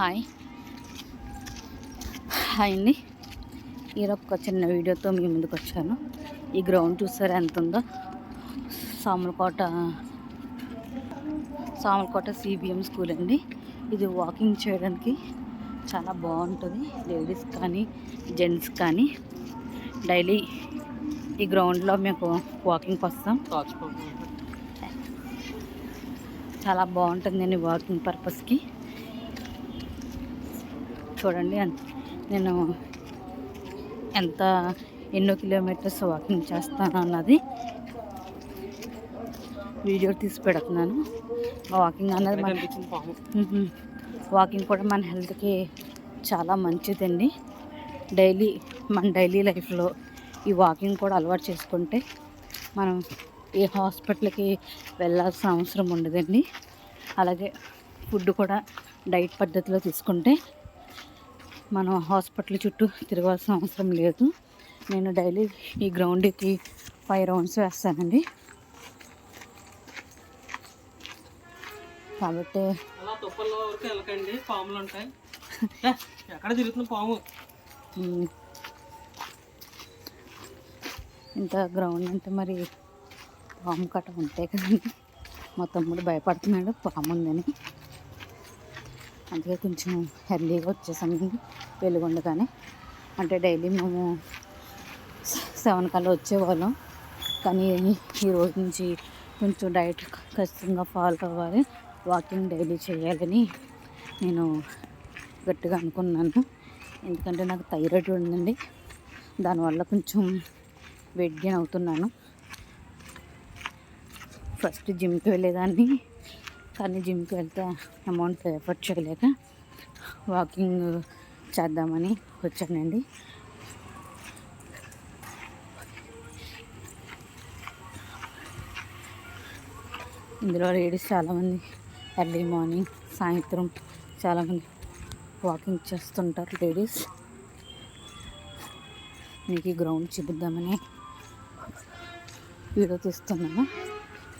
Hi. Hi అండి. ఈరోజు ఒక చిన్న వీడియోతో మీ ముందుకు వచ్చాను. ఈ గ్రౌండ్ చూసారా ఎంత ఉందో సామలకోట సామలకోట సిబిఎం స్కూల్ అండి. ఇది వాకింగ్ చేయడానికి చాలా బాగుంటుంది. లేడీస్ కానీ జెంట్స్ కానీ. డైలీ ఈ గ్రౌండ్లో మేము వాకింగ్కి వస్తాం. చాలా బాగుంటుందండి వాకింగ్ పర్పస్కి చూడండి. నేను ఎంత ఎన్నో కిలోమీటర్స్ వాకింగ్ చేస్తాను అన్నది వీడియో తీసి పెడుతున్నాను. వాకింగ్ అన్నది మన. వాకింగ్ కూడా మన హెల్త్కి చాలా మంచిదండి. డైలీ మన డైలీ లైఫ్లో ఈ వాకింగ్ కూడా అలవాటు చేసుకుంటే మనం ఏ హాస్పిటల్కి వెళ్ళాల్సిన అవసరం ఉండదండి. అలాగే ఫుడ్ కూడా డైట్ పద్ధతిలో తీసుకుంటే మనం హాస్పిటల్ చుట్టూ తిరగాల్సిన అవసరం లేదు. నేను డైలీ ఈ గ్రౌండ్కి ఫైవ్ రౌండ్స్ వేస్తానండి. కాబట్టి పాములు ఉంటాయి. ఎక్కడ తిరుగుతున్న పాము. ఇంత గ్రౌండ్ అంటే మరి పాము కట్ట ఉంటాయి కదండి. మా తమ్ముడు భయపడుతున్నాడు పాము ఉందని. అందుకే కొంచెం ఎర్లీగా వచ్చేసామండి వెలుగుండగానే. అంటే డైలీ మేము సెవెన్ కల్లా వచ్చేవాళ్ళం. కానీ ఈ రోజు నుంచి కొంచెం డైట్ ఖచ్చితంగా ఫాలో అవ్వాలి. వాకింగ్ డైలీ చేయాలని నేను గట్టిగా అనుకున్నాను. ఎందుకంటే నాకు థైరాయిడ్ ఉందండి. దానివల్ల కొంచెం వెయిట్ గెయిన్ అవుతున్నాను. ఫస్ట్ జిమ్కి వెళ్ళేదాన్ని. కానీ జిమ్కి వెళ్తే అమౌంట్ ఎఫర్ట్ చేయలేక వాకింగ్ చేద్దామని వచ్చానండి. ఇందులో లేడీస్ చాలామంది ఎర్లీ మార్నింగ్ సాయంత్రం చాలామంది వాకింగ్ చేస్తుంటారు లేడీస్. మీకు ఈ గ్రౌండ్ చూపిద్దామని వీడియో తీస్తున్నాను.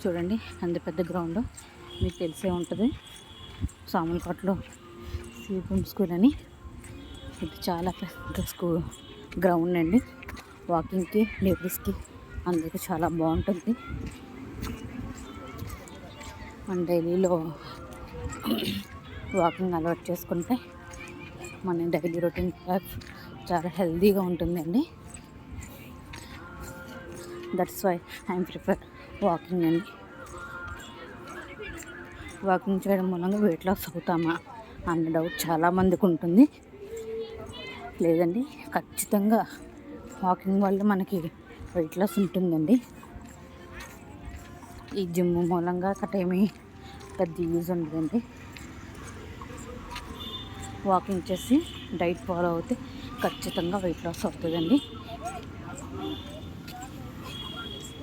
చూడండి అంత పెద్ద గ్రౌండ్. మీకు తెలిసే ఉంటుంది. సామలకోటలో సీపం స్కూల్ అని. ఇది చాలా పెద్ద స్కూల్ గ్రౌండ్ అండి. వాకింగ్కి లేడీస్కి అందరికీ చాలా బాగుంటుంది. మన డైలీలో వాకింగ్ అలవాటు చేసుకుంటే మన డైలీ రొటీన్ లైఫ్ చాలా హెల్తీగా ఉంటుందండి. That's why I'm prefer walking అండి. వాకింగ్ చేయడం మూలంగా వెయిట్ లాస్ అవుతామా అన్న డౌట్ చాలామందికి ఉంటుంది. లేదండి ఖచ్చితంగా వాకింగ్ వల్ల మనకి వెయిట్ లాస్ ఉంటుందండి. ఈ జిమ్ మూలంగా కటేమీ పెద్ద యూజ్ ఉండదండి. వాకింగ్ చేసి డైట్ ఫాలో అవుతే ఖచ్చితంగా వెయిట్ లాస్ అవుతుందండి.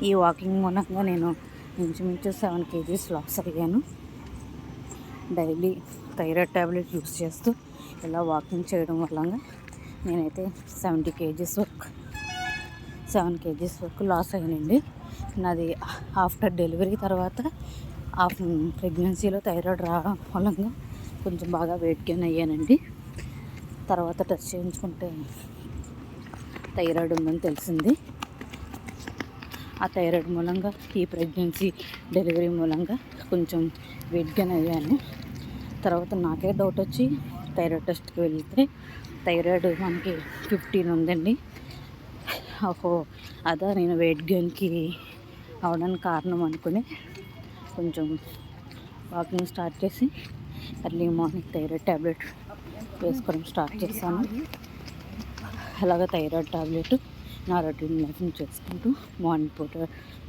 ఈ వాకింగ్ మూలంగా నేను ఇంచుమించు సెవెన్ కేజీస్ లాస్ అయ్యాను. డైలీ థైరాయిడ్ ట్యాబ్లెట్ యూస్ చేస్తూ ఇలా వాకింగ్ చేయడం వల్ల నేనైతే సెవెంటీ కేజీస్ వరకు సెవెన్ కేజీస్ వరకు లాస్ అయ్యానండి. నాది ఆఫ్టర్ డెలివరీ తర్వాత ఆఫ్ ప్రెగ్నెన్సీలో థైరాయిడ్ రావడం వల్ల కొంచెం బాగా వెయిట్ గెయిన్ అయ్యానండి. తర్వాత టెస్ట్ చేయించుకుంటే థైరాయిడ్ ఉందని తెలిసింది. ఆ థైరాయిడ్ మూలంగా ఈ ప్రెగ్నెన్సీ డెలివరీ మూలంగా కొంచెం వెయిట్ గెయిన్ అయ్యాను. తర్వాత నాకే డౌట్ వచ్చి థైరాయిడ్ టెస్ట్కి వెళ్తే థైరాయిడ్ మనకి ఫిఫ్టీన్ ఉందండి. ఓహో అదా నేను వెయిట్ గెయిన్కి అవడానికి కారణం అనుకుని కొంచెం వాకింగ్ స్టార్ట్ చేసి ఎర్లీ మార్నింగ్ థైరాయిడ్ ట్యాబ్లెట్ వేసుకోవడం స్టార్ట్ చేశాను. అలాగే థైరాయిడ్ టాబ్లెట్ నా రొటీన్ లైఫ్ని చేసుకుంటూ మార్నింగ్ పూట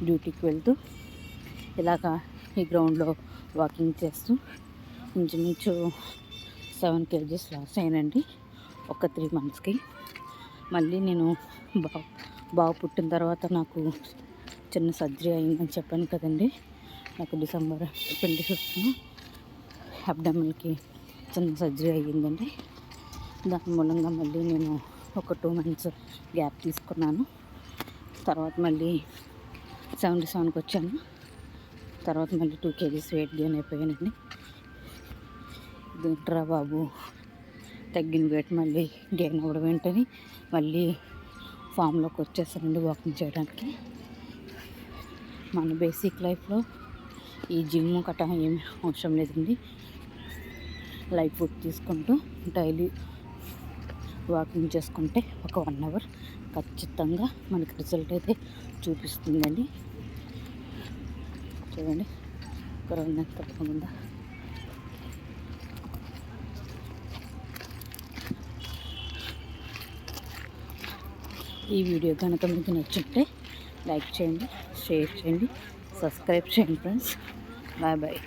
డ్యూటీకి వెళ్తూ ఇలాగా ఈ గ్రౌండ్లో వాకింగ్ చేస్తూ ఇంచుమించు సెవెన్ కేజీస్ లాస్ అయ్యానండి ఒక త్రీ మంత్స్కి. మళ్ళీ నేను బా బాబు పుట్టిన తర్వాత నాకు చిన్న సర్జరీ అయిందని చెప్పాను కదండి. నాకు డిసెంబర్ ట్వంటీ ఫిఫ్త్న అబ్డమిల్కి చిన్న సర్జరీ అయ్యిందండి. దాని మూలంగా మళ్ళీ నేను ఒక టూ మంత్స్ గ్యాప్ తీసుకున్నాను. తర్వాత మళ్ళీ సెవెంటీ సెవెన్కి వచ్చాను. తర్వాత మళ్ళీ టూ కేజీస్ వెయిట్ గెయిన్ అయిపోయానండి. దింట్రా బాబు? తగ్గిన వెయిట్ మళ్ళీ గెయిన్ అవ్వడం ఏంటని మళ్ళీ ఫామ్లోకి వచ్చేసానండి వాకింగ్ చేయడానికి. మన బేసిక్ లైఫ్లో ఈ జిమ్ కట్ట ఏమి అవసరం లేదండి. లైఫ్ ఫుడ్ తీసుకుంటూ డైలీ వాకింగ్ చేసుకుంటే ఒక వన్ అవర్ ఖచ్చితంగా మనకి రిజల్ట్ అయితే చూపిస్తుందండి. చూడండి కరోనా తప్పకుండా ఈ వీడియో కనుక మీకు నచ్చుంటే లైక్ చేయండి షేర్ చేయండి సబ్స్క్రైబ్ చేయండి ఫ్రెండ్స్. Bye bye.